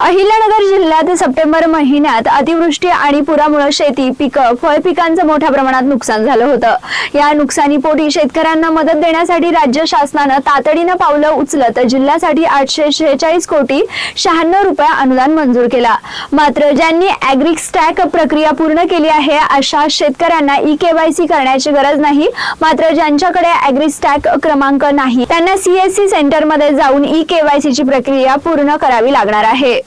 अहिल्यानगर जिल्ह्यात सप्टेंबर महिन्यात अतिवृष्टी आणि पुरामुळे शेती पिकं फळ पिकांचं मोठ्या प्रमाणात नुकसान झालं होतं. या नुकसानीपोटी शेतकऱ्यांना मदत देण्यासाठी राज्य शासनानं तातडीनं पावलं उचलत जिल्ह्यासाठी आठशे शेहेचाळीस कोटी शहाण्णव रुपये अनुदान मंजूर केला. मात्र ज्यांनी अॅग्रिक स्टॅक प्रक्रिया पूर्ण केली आहे अशा शेतकऱ्यांना ई केवायसी करण्याची गरज नाही. मात्र ज्यांच्याकडे अॅग्रिक स्टॅक क्रमांक नाही त्यांना सीएससी सेंटरमध्ये जाऊन ई केवायसीची प्रक्रिया पूर्ण करावी लागणार आहे.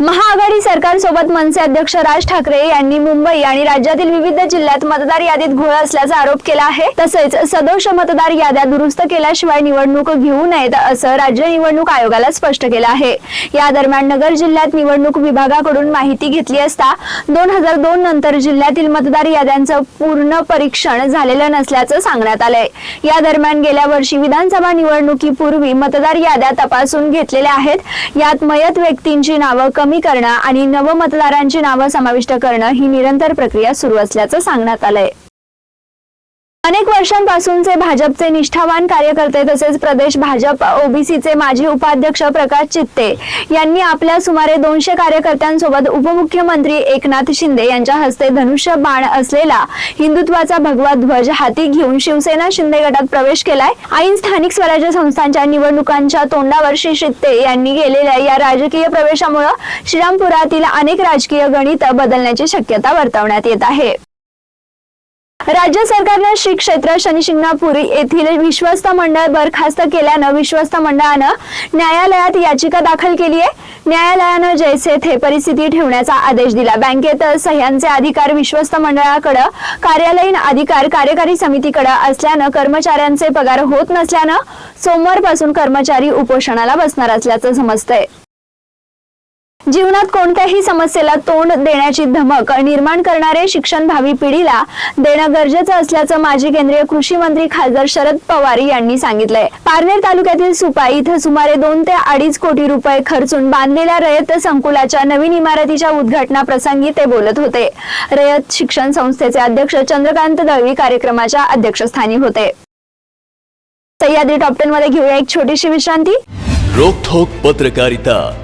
महाआघाडी सरकारसोबत मनसे अध्यक्ष राज ठाकरे यांनी मुंबई आणि राज्यातील विविध जिल्ह्यात मतदार यादीत घोळ असल्याचा आरोप केला आहे. तसेच सदोष मतदार याद्या दुरुस्त केल्याशिवाय निवडणूक घेऊ नयेत असं राज्य निवडणूक आयोगाला स्पष्ट केलं आहे. या दरम्यान नगर जिल्ह्यात निवडणूक विभागाकडून माहिती घेतली असता दोन हजार दोन नंतर जिल्ह्यातील मतदार याद्यांचं पूर्ण परीक्षण झालेलं नसल्याचं सांगण्यात आलंय. या दरम्यान गेल्या वर्षी विधानसभा निवडणुकीपूर्वी मतदार याद्या तपासून घेतलेल्या आहेत. यात मयत व्यक्तींची नावं कमी करणं आणि नवमतदारांची नावं समाविष्ट करणं ही निरंतर प्रक्रिया सुरू असल्याचं सांगण्यात आलंय. अनेक वर्षांपासूनचे भाजपचे निष्ठावान कार्यकर्ते तसेच प्रदेश भाजप ओबीसीचे माजी उपाध्यक्ष प्रकाश चित्ते यांनी आपल्या सुमारे दोनशे कार्यकर्त्यांसोबत उपमुख्यमंत्री एकनाथ शिंदे यांच्या हस्ते धनुष्य बाण असलेला हिंदुत्वाचा भगवा ध्वज हाती घेऊन शिवसेना शिंदे गटात प्रवेश केलाय. ऐन स्थानिक स्वराज्य संस्थांच्या निवडणुकांच्या तोंडावर श्री शित्ते यांनी गेलेल्या या राजकीय प्रवेशामुळे श्रीरामपुरातील अनेक राजकीय गणित बदलण्याची शक्यता वर्तवण्यात येत आहे. राज्य सरकारनं श्री क्षेत्र शनिशिंगणापूर येथील विश्वस्त मंडळ बरखास्त केल्यानं विश्वस्त मंडळानं न्यायालयात याचिका दाखल केली आहे. न्यायालयानं जैसे थे परिस्थिती ठेवण्याचा आदेश दिला. बँकेत सह्यांचे अधिकार विश्वस्त मंडळाकडे कार्यालयीन अधिकार कार्यकारी समितीकडे असल्यानं कर्मचाऱ्यांचे पगार होत नसल्यानं सोमवारपासून कर्मचारी उपोषणाला बसणार असल्याचं समजतंय. जीवनात कोणत्याही समस्येला तोंड देण्याची धमक निर्माण करणारे शिक्षण भावी पिढीला देणं गरजेचं असल्याचं माजी केंद्रीय कृषी मंत्री खासदार शरद पवार यांनी सांगितलंय. पारनेर तालुक्यातील सुपाई इथं सुमारे दोन ते अडीच कोटी रुपये खर्चून बांधलेल्या रयत संकुलाच्या नवीन इमारतीच्या उद्घाटना प्रसंगी ते बोलत होते. रयत शिक्षण संस्थेचे अध्यक्ष चंद्रकांत दळवी कार्यक्रमाच्या अध्यक्षस्थानी होते. सह्याद्री टॉप टेन मध्ये घेऊया एक छोटीशी विश्रांती. रोखोक पत्रकारिता.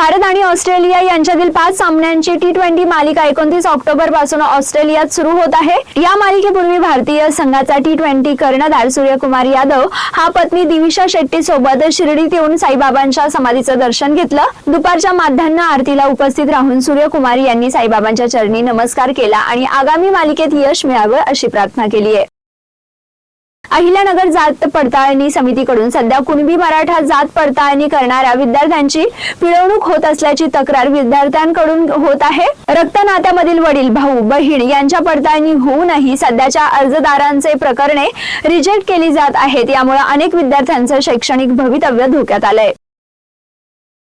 भारत आणि ऑस्ट्रेलिया यांच्यातील पाच सामन्यांची टी ट्वेंटी मालिका एकोणतीस ऑक्टोबरपासून ऑस्ट्रेलियात सुरू होत आहे. या मालिकेपूर्वी भारतीय संघाचा टी ट्वेंटी कर्णधार सूर्यकुमार यादव हा पत्नी दिविशा शेट्टी सोबत शिर्डीत येऊन साईबाबांच्या समाधीचं दर्शन घेतलं. दुपारच्या माध्यान्ह आरतीला उपस्थित राहून सूर्यकुमार यांनी साईबाबांच्या चरणी नमस्कार केला आणि आगामी मालिकेत यश मिळावं अशी प्रार्थना केली आहे अहिल्यानगर जात पडताळणी समितीकडून सध्या कुणबी मराठा जात पडताळणी करणाऱ्या विद्यार्थ्यांची पिळवणूक होत असल्याची तक्रार विद्यार्थ्यांकडून होत आहे. रक्त नात्यामधील वडील भाऊ बहीण यांच्या पडताळणी होऊनही सध्याच्या अर्जदारांचे प्रकरणे रिजेक्ट केली जात आहेत. यामुळे अनेक विद्यार्थ्यांचं शैक्षणिक भवितव्य धोक्यात आलंय.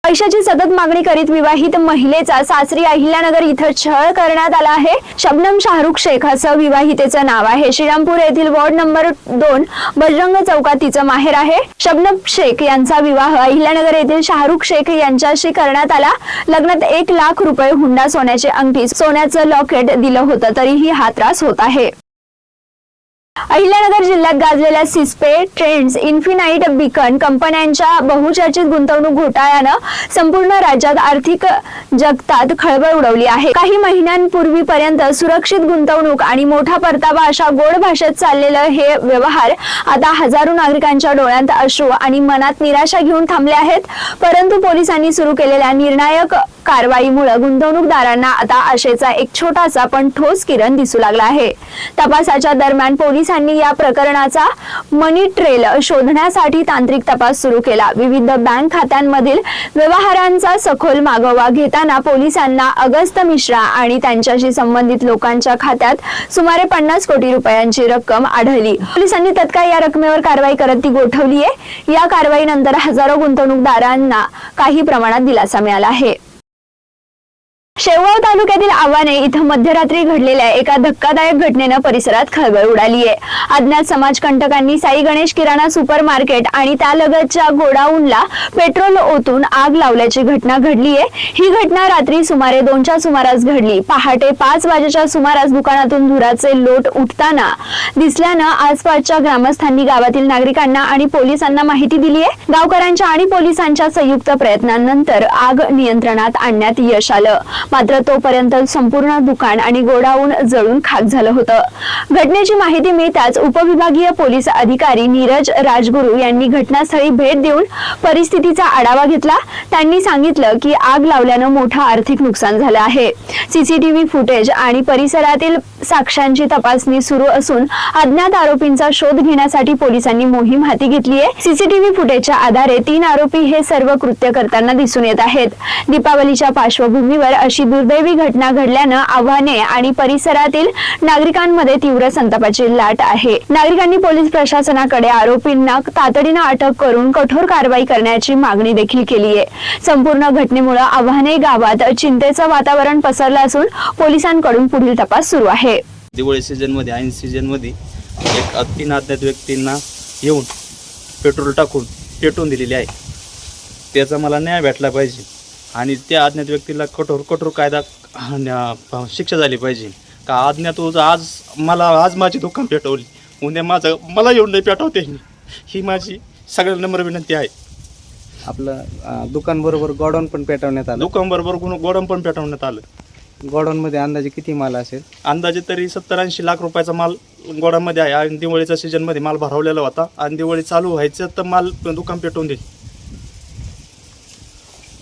पैशाची सतत मागणी करीत विवाहित महिलेचा सासरी अहिल्यानगर इथं छळ करण्यात आला आहे. शबनम शाहरुख शेख असं विवाहितेचं नाव आहे. श्रीरामपूर येथील वॉर्ड नंबर दोन बजरंग चौकात तिचं माहेर आहे. शबनम शेख यांचा विवाह अहिल्यानगर येथील शाहरुख शेख यांच्याशी करण्यात आला. लग्नात एक लाख रुपये हुंडा सोन्याची अंगठी सोन्याचं लॉकेट दिलं होतं तरीही हा त्रास होत आहे. अहिल्यानगर जिल्ह्यात गाजलेल्या सिस्पे ट्रेंड्स इन्फिनाइट बिकन कंपन्यांच्या बहुचर्चित गुंतवणूक घोटाळ्यानं संपूर्ण राज्यात आर्थिक जगतात खळबळ उडवली आहे. काही महिन्यांपूर्वीपर्यंत सुरक्षित गुंतवणूक आणि मोठा परतावा अशा गोड भाषेत चाललेलं हे व्यवहार आता हजारो नागरिकांच्या डोळ्यात अश्रू आणि मनात निराशा घेऊन थांबले आहेत. परंतु पोलिसांनी सुरू केलेल्या निर्णायक कारवाईमुळे गुंतवणूकदारांना आता आशेचा एक छोटासा पण ठोस किरण दिसू लागला आहे. तपासाच्या दरम्यान पोलिसांनी या प्रकरणाचा मनी ट्रेल शोधण्यासाठी तांत्रिक तपास सुरू केला. विविध बँक खात्यांमधील व्यवहारांचा सखोल मागोवा घेताना पोलिसांना अगस्त मिश्रा आणि त्यांच्याशी संबंधित लोकांच्या खात्यात सुमारे पन्नास कोटी रुपयांची रक्कम आढळली. पोलिसांनी तत्काळ या रकमेवर कारवाई करत ती गोठवली आहे या कारवाईनंतर हजारो गुंतवणूकदारांना काही प्रमाणात दिलासा मिळाला आहे. शेवगाव तालुक्यातील आव्हाने इथं मध्यरात्री घडलेल्या एका धक्कादायक घटनेनं परिसरात खळबळ उडाली आहे अज्ञात समाजकंटकांनी साई गणेश किराणा सुपर मार्केट आणि त्यालगतच्या गोडाऊनला पेट्रोल ओतून आग लावल्याची घटना घडली आहे ही घटना रात्री सुमारे दोनच्या सुमारास घडली. पहाटे पाच वाजेच्या सुमारास दुकानातून धुराचे लोट उठताना दिसल्यानं आसपासच्या ग्रामस्थांनी गावातील नागरिकांना आणि पोलिसांना माहिती दिली आहे गावकऱ्यांच्या आणि पोलिसांच्या संयुक्त प्रयत्नांनंतर आग नियंत्रणात आणण्यात यश आलं. मात्र तोपर्यंत संपूर्ण दुकान आणि गोडाऊन जळून खाक झालं होतं. घटनेची माहिती मिळताच उपविभागीय पोलीस अधिकारी नीरज राजगुरू यांनी घटनास्थळी भेट देऊन परिस्थितीचा आढावा घेतला. त्यांनी सांगितलं की आग लावल्यानं मोठं आर्थिक नुकसान झालं आहे. सीसीटीव्ही फुटेज आणि परिसरातील साक्ष्यांची तपासणी सुरू असून अज्ञात आरोपींचा शोध घेण्यासाठी पोलिसांनी मोहीम हाती घेतली आहे. सीसीटीव्ही फुटेजच्या आधारे तीन आरोपी हे सर्व कृत्य करताना दिसून येत आहेत. दीपावलीच्या पार्श्वभूमीवर अशी दुर्दैवी घटना घडल्यानं आव्हाने आणि परिसरातील नागरिकांमध्ये तीव्र संतापाची लाट आहे. नागरिकांनी पोलीस प्रशासनाकडे आरोपींना तातडीनं अटक करून कठोर कारवाई करण्याची मागणी देखील केली आहे. संपूर्ण घटनेमुळे आव्हाने गावात चिंतेचं वातावरण पसरलं असून पोलिसांकडून पुढील तपास सुरू आहे. दिवाळी सीझनमध्ये ऐन सीझनमध्ये एक तीन अज्ञात व्यक्तींना येऊन पेट्रोल टाकून पेटवून दिलेले आहे. त्याचा मला न्याय भेटला पाहिजे आणि त्या अज्ञात व्यक्तीला कठोर कठोर कायदा न्या- शिक्षा झाली पाहिजे. का अज्ञात उज आज मला आज माझी दुकान पेटवली. उद्या माझं मला येऊन नाही पेटवते ही. माझी सगळ्यांना नम्र विनंती आहे. आपलं अं, दुकान बरोबर गोडाऊन पण पेटवण्यात आलं. दुकान बरोबर गुण गोडम पण पेटवण्यात आलं. गोडाऊन मध्ये अंदाजे किती माल असेल? अंदाजे तरी सत्तर ऐंशी लाख रुपयाचा माल गोडामध्ये आहे. आणि दिवाळीच्या सीझनमध्ये माल भरवलेला होता. आणि दिवाळी चालू व्हायचं तर माल दुकान पेटवून देईल.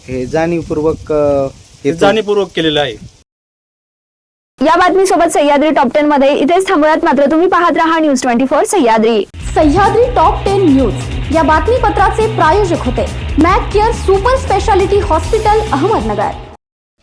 हे जाणीवपूर्वक अं, हे जाणीवपूर्वक केलेलं आहे. या बातमीसोबत सह्याद्री टॉप टेन मध्ये इथेच थांबूयात. मात्र तुम्ही पाहत राहा news twenty four Sahyadri. Sahyadri top ten news. या बातमीपत्राचे प्रायोजक होते. Mac care super speciality hospital Ahmednagar.